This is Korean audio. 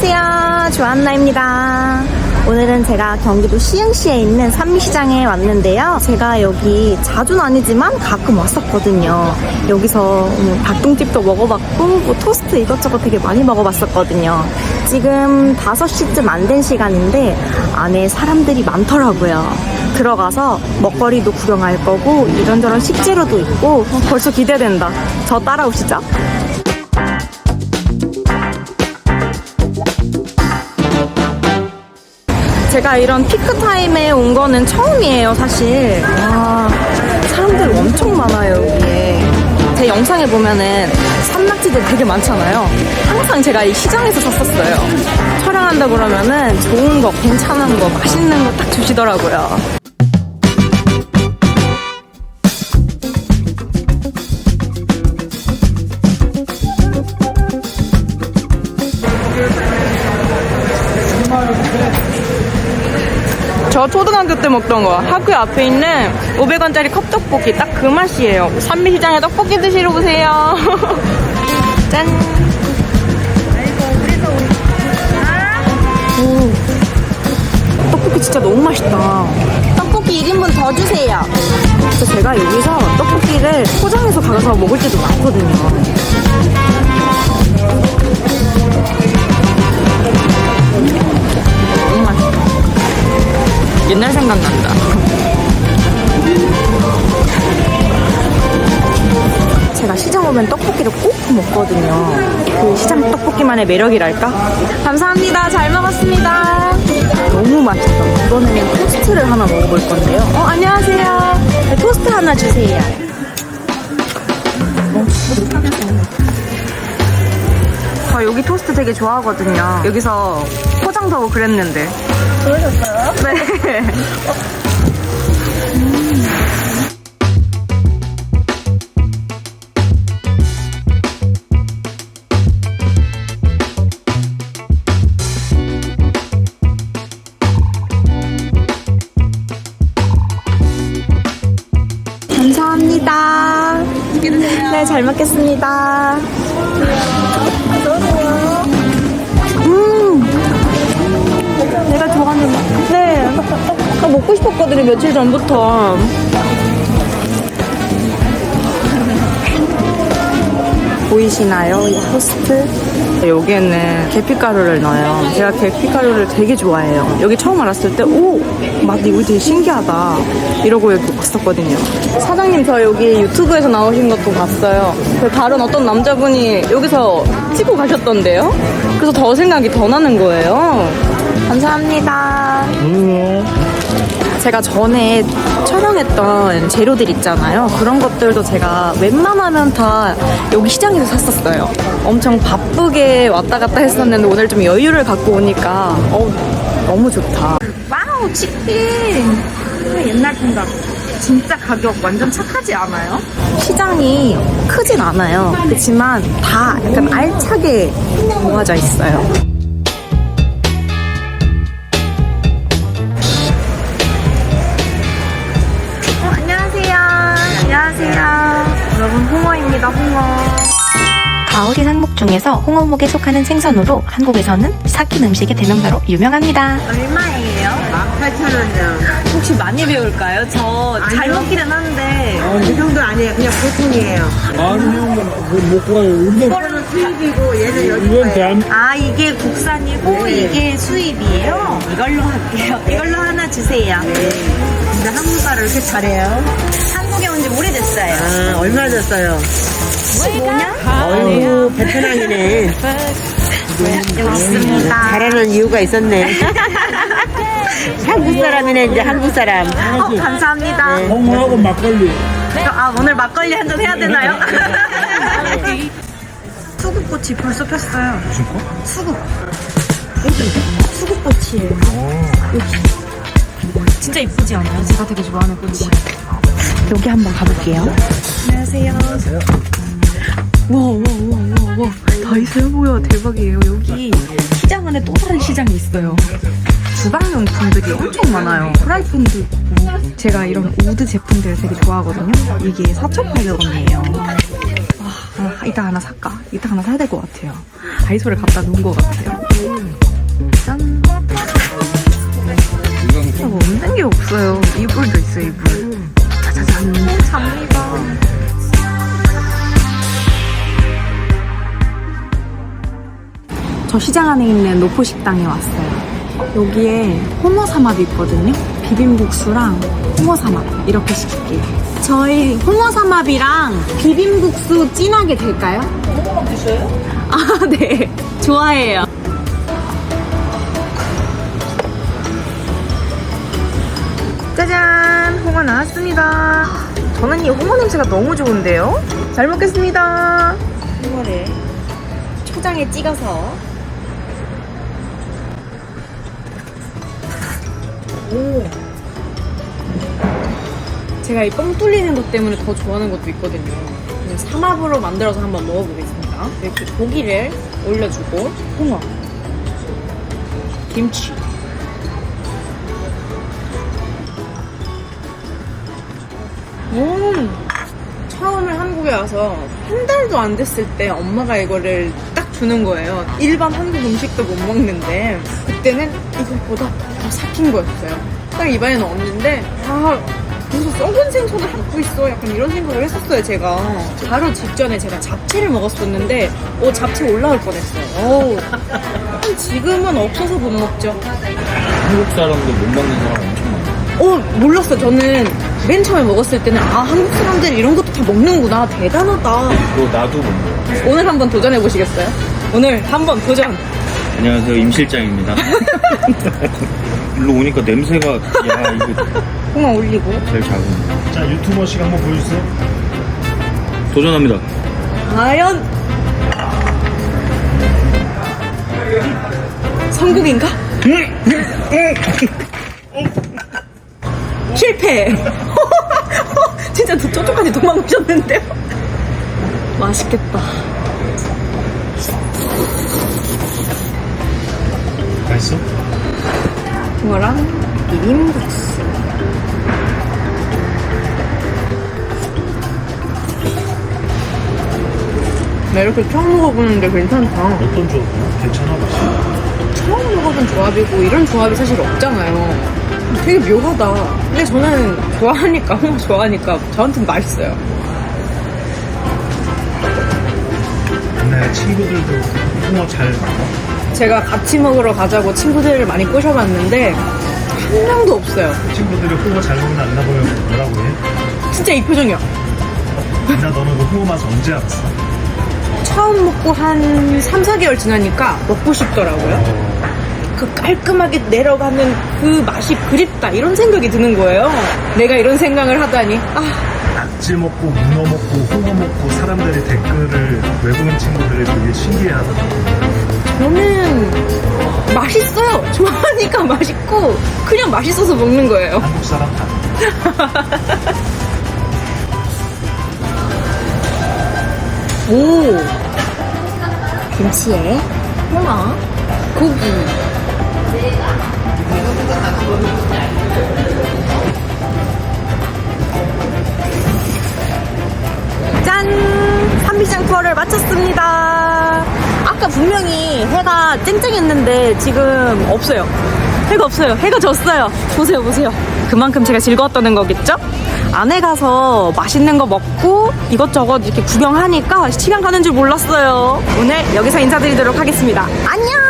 안녕하세요. 조한나입니다. 오늘은 제가 경기도 시흥시에 있는 산미시장에 왔는데요. 제가 여기 자주는 아니지만 가끔 왔었거든요. 여기서 뭐 닭똥집도 먹어봤고 뭐 토스트 이것저것 되게 많이 먹어봤었거든요. 지금 5시쯤 안 된 시간인데 안에 사람들이 많더라고요. 들어가서 먹거리도 구경할 거고 이런저런 식재료도 있고 어, 벌써 기대된다. 저 따라오시죠. 제가 이런 피크 타임에 온 거는 처음이에요, 사실. 와, 사람들 엄청 많아요, 여기에. 제 영상에 보면은 산낙지들 되게 많잖아요. 항상 제가 이 시장에서 샀었어요. 촬영한다 그러면은 좋은 거, 괜찮은 거, 맛있는 거 딱 주시더라고요. 초등학교 때 먹던 거 학교 앞에 있는 500원짜리 컵떡볶이 딱 그 맛이에요. 산미시장에 떡볶이 드시러 오세요. 짠. 오, 떡볶이 진짜 너무 맛있다. 떡볶이 1인분 더 주세요. 그래서 제가 여기서 떡볶이를 포장해서 가져서 먹을 때도 많거든요 옛날 생각난다. 제가 시장 오면 떡볶이를 꼭 먹거든요. 그 시장 떡볶이만의 매력이랄까? 감사합니다. 잘 먹었습니다. 너무 맛있어. 이번에는 토스트를 하나 먹어볼 건데요. 어, 안녕하세요. 네, 토스트 하나 주세요. 저 여기 토스트 되게 좋아하거든요. 여기서 포장 사고 그랬는데. 그러셨어요? 네. 감사합니다. 네, 잘 먹겠습니다. 먹고 싶었거든요, 며칠 전부터. 보이시나요? 이 토스트? 여기에는 계피가루를 넣어요. 제가 계피가루를 되게 좋아해요. 여기 처음 알았을 때, 오! 맛 이거 되게 신기하다. 이러고 여기 왔었거든요. 사장님, 저 여기 유튜브에서 나오신 것도 봤어요. 그 다른 어떤 남자분이 여기서 찍고 가셨던데요? 그래서 더 생각이 더 나는 거예요. 감사합니다. 제가 전에 촬영했던 재료들 있잖아요. 그런 것들도 제가 웬만하면 다 여기 시장에서 샀었어요. 엄청 바쁘게 왔다 갔다 했었는데 오늘 좀 여유를 갖고 오니까 어, 너무 좋다. 와우, 치킨! 옛날 생각. 진짜 가격 완전 착하지 않아요? 시장이 크진 않아요. 그렇지만 다 약간 알차게 모아져 있어요. 가오리 상목 중에서 홍어목에 속하는 생선으로 한국에서는 삭힌 음식의 대명사로 유명합니다. 얼마예요? 18,000원이요. 혹시 많이 배울까요? 저 잘 아니요. 먹기는 한데. 어, 그 정도 아니에요. 그냥 보통이에요. 아니요, 뭐, 못 가요. 우리는, 이거는 수입이고 얘는 여기 이건 거예요. 대한, 아, 이게 국산이고 네. 이게 수입이에요? 이걸로 할게요. 이걸로 하나 주세요. 근데 한국말을 이렇게 잘해요. 한국에 온 지 오래됐어요. 아, 얼마나 됐어요? 15년? 어휴, 베트남이네. 여기 있습니다. 잘하는 이유가 있었네. 한국 사람이네, 이제 한국 사람. 어, 감사합니다. 홍어하고 막걸리. 아, 오늘 막걸리 한 잔 해야 되나요? 수국꽃이 벌써 폈어요. 무슨 거? 수국. 여기 수국꽃이에요. 여기. 진짜 이쁘지 않아요? 제가 되게 좋아하는 꽃이에요. 여기 한번 가볼게요. 안녕하세요. 와, 와, 와, 와, 와. 다 있어요, 뭐야. 대박이에요. 여기 시장 안에 또 다른 시장이 있어요. 주방용품들이 엄청 많아요. 프라이팬도 있고. 제가 이런 우드 제품들 되게 좋아하거든요. 이게 4,800원이에요. 이따 하나 살까? 이따 하나 사야 될 것 같아요. 다이소를 갖다 놓은 것 같아요. 짠. 어, 뭐 없는 게 없어요. 이불도 있어요, 이불. 짜자잔. 잡니다. 저 시장 안에 있는 노포 식당에 왔어요. 여기에 홍어 삼합이 있거든요. 비빔국수랑 홍어 삼합 이렇게 시킬게요. 저희 홍어 삼합이랑 비빔국수 진하게 될까요? 홍어만 드셔요? 아, 네. 좋아해요. 짜잔! 홍어 나왔습니다. 저는 이 홍어 냄새가 너무 좋은데요? 잘 먹겠습니다. 홍어를 초장에 찍어서 오. 제가 이 뻥 뚫리는 것 때문에 더 좋아하는 것도 있거든요. 그냥 삼합으로 만들어서 한번 먹어보겠습니다. 이렇게 고기를 올려주고 홍어, 김치. 음. 처음에 한국에 와서 한 달도 안 됐을 때 엄마가 이거를 딱 주는 거예요. 일반 한국 음식도 못 먹는데 그때는 이것보다 더 삭힌 거였어요. 딱 입안에 넣었는데 아 무슨 썩은 생선을 갖고 있어 약간 이런 생각을 했었어요 제가 바로 직전에 제가 잡채를 먹었었는데 어 잡채 올라올 뻔했어요 어우. 지금은 없어서 못 먹죠 한국 사람들 못 먹는 사람 엄청. 어 몰랐어 저는 맨 처음에 먹었을 때는 아 한국 사람들이 이런 것도 다 먹는구나 대단하다 그리고 나도 못 먹어요. 오늘 한번 도전해 보시겠어요? 오늘 한번 도전. 안녕하세요, 임 실장입니다. 일로 오니까 냄새가, 야, 이거 홍어 올리고. 제일 작은. 자 유튜버식 한번 보여주세요. 도전합니다. 과연 성공인가? 실패. 진짜 저쪽까지 도망오셨는데요? 맛있겠다. 맛있어? 홍어랑 비빔국수. 나 이렇게 처음 먹어보는데 괜찮다. 어떤 조합이야? 괜찮아 맛있어? 처음 먹어본 조합이고 이런 조합이 사실 없잖아요. 되게 묘하다. 근데 저는 좋아하니까 홍어 좋아하니까 저한테는 맛있어요. 네 친구들도 홍어 잘 먹어? 제가 같이 먹으러 가자고 친구들을 많이 꼬셔봤는데 한 명도 없어요. 친구들이 홍어 잘 먹는 안나 보면 뭐라고 해? 진짜 이 표정이야. 나 너는 그 홍어 맛 언제 알았어? 처음 먹고 한 3, 4개월 지나니까 먹고 싶더라고요. 그 깔끔하게 내려가는 그 맛이 그립다 이런 생각이 드는 거예요. 내가 이런 생각을 하다니 아 낙지 먹고 문어 먹고 홍어 먹고 사람들이 댓글을 외국인 친구들이 되게 신기해하더라고. 저는 맛있어요. 좋아하니까 맛있고 그냥 맛있어서 먹는 거예요. 한국 사람 다. 오 김치에 홍어 고기 짠! 삼비장 투어를 마쳤습니다. 아까 분명히 해가 쨍쨍했는데 지금 없어요. 해가 없어요. 해가 졌어요. 보세요, 보세요. 그만큼 제가 즐거웠다는 거겠죠? 안에 가서 맛있는 거 먹고 이것저것 이렇게 구경하니까 시간 가는 줄 몰랐어요. 오늘 여기서 인사드리도록 하겠습니다. 안녕!